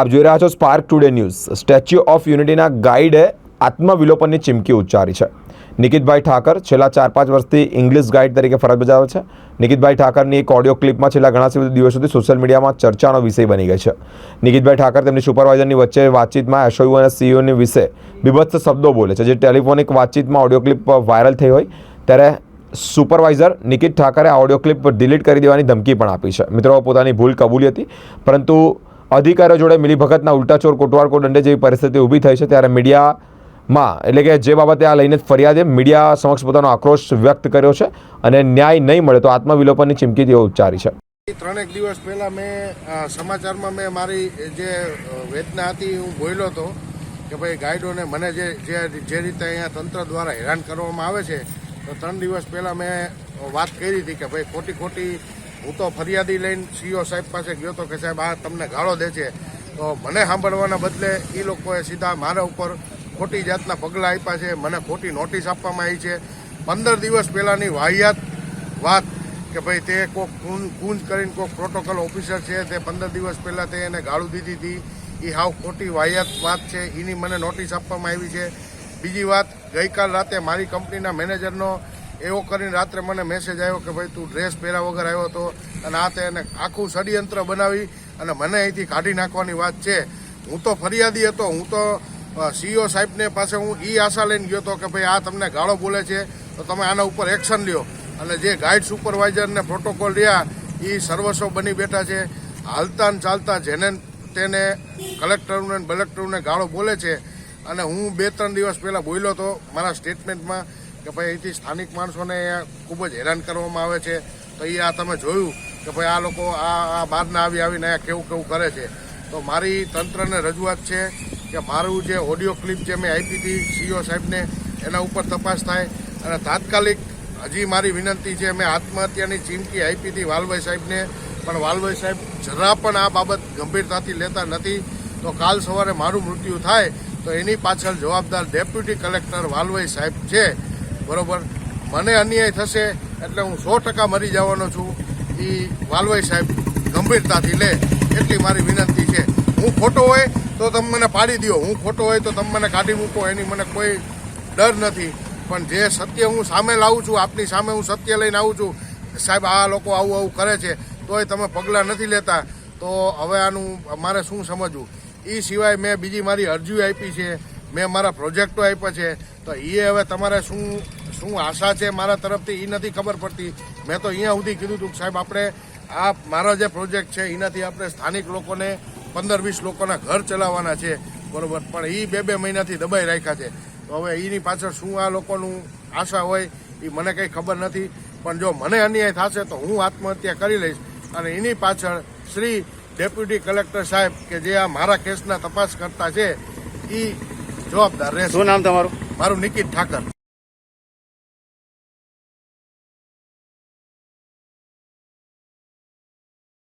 આપ જોઈ રહ્યા છો Spark Today news Statue of યુનિટીના ગાઈડે આત્મવિલોપનની ચીમકી ઉચ્ચારી છે. નિકિતભાઈ ઠાકર છેલ્લા ચાર પાંચ વર્ષથી ઇંગ્લિશ ગાઈડ તરીકે ફરજ બજાવે છે. નિકિતભાઈ ઠાકરની એક ઓડિયો ક્લિપમાં છેલ્લા ઘણા દિવસોથી સોશિયલ મીડિયામાં ચર્ચાનો વિષય બની ગઈ છે. નિકિતભાઈ ઠાકર તેમની સુપરવાઇઝરની વચ્ચે વાતચીતમાં એસઓયુ અને સીઈઓની વિશે બીભત્સ શબ્દો બોલે છે. જે ટેલિફોનિક વાતચીતમાં ઓડિયો ક્લિપ વાયરલ થઈ હોય, ત્યારે સુપરવાઇઝર નિકિત ઠાકરે આ ઓડિયો ક્લિપ ડિલીટ કરી દેવાની ધમકી પણ આપી છે. મિત્રો, પોતાની ભૂલ કબૂલી હતી, પરંતુ અધિકારીઓ જોડે મિલીભગતના ઉલટાચોર, કોટવાળકો કોટવાળ દંડે જેવી પરિસ્થિતિ ઊભી થઈ છે ત્યારે મીડિયામાં, એટલે કે જે બાબતે આ લઈને ફરિયાદે મીડિયા સમક્ષ પોતાનો આક્રોશ વ્યક્ત કર્યો છે અને ન્યાય નહીં મળે તો આત્મવિલોપનની ચીમકી તેઓ ઉચ્ચારી છે. ત્રણેક દિવસ પહેલા મેં સમાચારમાં મેં મારી જે વેદના હતી હું બોલ્યો હતો કે ભાઈ ગાઈડોને મને જે જે રીતે અહીંયા તંત્ર દ્વારા હેરાન કરવામાં આવે છે, તો ત્રણ દિવસ પહેલાં મેં વાત કરી હતી કે ભાઈ ખોટી ખોટી હું તો ફરિયાદી લઈને સીઓ સાહેબ પાસે ગયો હતો કે સાહેબ, આ તમને ગાળો દે છે. તો મને સાંભળવાના બદલે એ લોકોએ સીધા મારા ઉપર ખોટી જાતના પગલાં આપ્યા છે, મને ખોટી નોટિસ આપવામાં આવી છે. પંદર દિવસ પહેલાંની વાહિયાત વાત કે ભાઈ તે કોક કુંજ કુંજ કરીને કોઈક પ્રોટોકોલ ઓફિસર છે, તે પંદર દિવસ પહેલાં તે એને ગાળું દીધી હતી. એ હાવ ખોટી વાહિયાત વાત છે એની મને નોટિસ આપવામાં આવી છે. બીજી વાત, ગઈકાલ રાતે મારી કંપનીના મેનેજરનો એવો કરીને રાત્રે મને મેસેજ આવ્યો કે ભાઈ તું ડ્રેસ પહેર્યા વગર આવ્યો હતો અને આ તે એને આખું ષડયંત્ર બનાવી અને મને અહીંથી કાઢી નાખવાની વાત છે. હું તો ફરિયાદી હતો. હું તો સીઓ સાહેબને પાસે હું એ આશા લઈને ગયો હતો કે ભાઈ આ તમને ગાળો બોલે છે, તો તમે આના ઉપર એક્શન લ્યો. અને જે ગાઈડ સુપરવાઇઝરને પ્રોટોકોલ રહ્યા એ સર્વસ્વ બની બેઠા છે. હાલતા ને ચાલતા જેને તેને કલેક્ટરને બલેક્ટરને ગાળો બોલે છે. અને હું બે ત્રણ દિવસ પહેલાં બોલ્યો હતો મારા સ્ટેટમેન્ટમાં કે ભાઈ અહીંથી સ્થાનિક માણસોને ખૂબ જ હેરાન કરવામાં આવે છે. તો એ આ તમે જોયું કે ભાઈ આ લોકો આ આ બહારના આવી આવીને આ કેવું કેવું કરે છે. તો મારી તંત્રને રજૂઆત છે કે મારું જે ઓડિયો ક્લિપ જે મેં આપી હતી સીઓ સાહેબને, એના ઉપર તપાસ થાય. અને તાત્કાલિક હજી મારી વિનંતી છે, મેં આત્મહત્યાની ચીમકી આપી હતી વાલભાઈ સાહેબને, પણ વાલભાઈ સાહેબ જરા પણ આ બાબત ગંભીરતાથી લેતા નથી. તો કાલ સવારે મારું મૃત્યુ થાય તો એની પાછળ જવાબદાર ડેપ્યુટી કલેક્ટર વાલભાઈ સાહેબ છે. બરોબર? મને અન્યાય થશે એટલે હું સો ટકા મરી જવાનો છું. એ વાલવાઈ સાહેબ ગંભીરતાથી લે, એટલી મારી વિનંતી છે. હું ખોટો હોય તો તમે મને પાડી દો હું ખોટો હોય તો તમે મને કાઢી મૂકો, એની મને કોઈ ડર નથી. પણ જે સત્ય હું સામે લાવું છું, આપની સામે હું સત્ય લઈને આવું છું, સાહેબ, આ લોકો આવું આવું કરે છે, તોય તમે પગલાં નથી લેતા. તો હવે આનું મારે શું સમજવું? એ સિવાય મેં બીજી મારી અરજીઓ આપી છે, મેં મારા પ્રોજેક્ટો આપ્યા છે. તો એ હવે તમારે શું શું આશા છે મારા તરફથી એ નથી ખબર પડતી. મેં તો અહીંયા સુધી કીધું હતું સાહેબ આપણે આ મારો જે પ્રોજેક્ટ છે એનાથી આપણે સ્થાનિક લોકોને પંદર વીસ લોકોના ઘર ચલાવવાના છે બરોબર. પણ એ બે બે મહિનાથી દબાઈ રાખ્યા છે. તો હવે એની પાછળ શું આ લોકોનું આશા હોય એ મને કંઈ ખબર નથી. પણ જો મને અન્યાય થશે તો હું આત્મહત્યા કરી લઈશ. અને એની પાછળ શ્રી ડેપ્યુટી કલેક્ટર સાહેબ કે જે આ મારા કેસના તપાસ કરતા છે એ જવાબદાર રહેશે. શું નામ તમારું? મારું નિકિત ઠાકર.